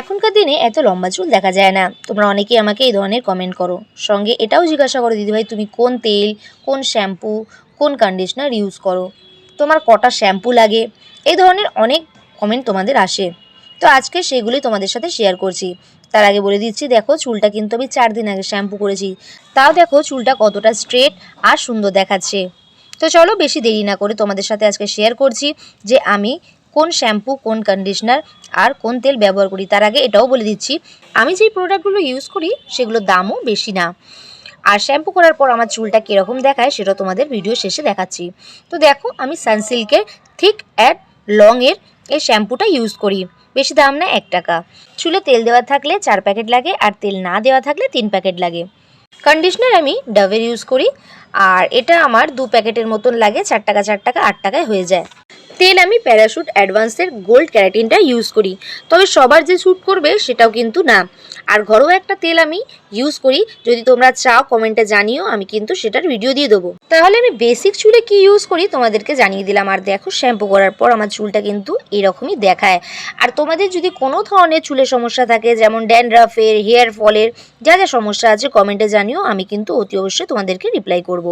এখনকার দিনে এত লম্বা চুল দেখা যায় না। তোমরা অনেকেই আমাকে এই ধরনের কমেন্ট করো। সঙ্গে এটাও জিজ্ঞাসা করো, দিদিভাই, তুমি কোন তেল, কোন শ্যাম্পু কোন কন্ডিশনার ইউজ করো? তোমার কটা শ্যাম্পু লাগে? এই ধরনের অনেক কমেন্ট তোমাদের আসে। তো আজকে সেগুলি তোমাদের সাথে শেয়ার করছি। তার আগে বলে দিচ্ছি, দেখো চুলটা কিন্তু আমি চার দিন আগে শ্যাম্পু করেছি। তাও দেখো চুলটা কতটা স্ট্রেট আর সুন্দর দেখাচ্ছে। তো চলো বেশি দেরি না করে তোমাদের সাথে আজকে শেয়ার করছি যে আমি কোন শ্যাম্পু, কোন কন্ডিশনার আর কোন তেল ব্যবহার করি, তার আগে এটাও বলে দিচ্ছি। আমি যেই প্রোডাক্টগুলো ইউজ করি, সেগুলোর দামও বেশি না। আর শ্যাম্পু করার পর আমার চুলটা কীরকম দেখায়, সেটা তোমাদের ভিডিও শেষে দেখাচ্ছি। তো দেখো, আমি সানসিল্কের থিক অ্যাড লংয়ের এই শ্যাম্পুটা ইউজ করি। বেশি দাম না, এক টাকা। চুলে তেল দেওয়া থাকলে চার প্যাকেট লাগে, আর তেল না দেওয়া থাকলে তিন প্যাকেট লাগে। কন্ডিশনার আমি ডাভের ইউজ করি, আর এটা আমার দু প্যাকেটের মতন লাগে, চার টাকা চার টাকা, আট টাকায় হয়ে যায়। তেল আমি প্যারাশুট অ্যাডভান্সের গোল্ড ক্যারাটিনটা ইউজ করি। তবে সবার যে শ্যুট করবে সেটাও কিন্তু না। আর ঘরোয়া একটা তেল আমি ইউজ করি, যদি তোমরা চাও কমেন্টে জানিও, আমি কিন্তু সেটার ভিডিও দিয়ে দেবো। তাহলে আমি বেসিক চুলে কি ইউজ করি তোমাদেরকে জানিয়ে দিলাম। আর দেখো, শ্যাম্পু করার পর আমার চুলটা কিন্তু এরকমই দেখায়। আর তোমাদের যদি কোনো ধরনের চুলের সমস্যা থাকে, যেমন ড্যান্ড্রাফের, হেয়ার ফলের, যা যা সমস্যা আছে কমেন্টে জানিও, আমি কিন্তু অতি অবশ্যই তোমাদেরকে রিপ্লাই করব।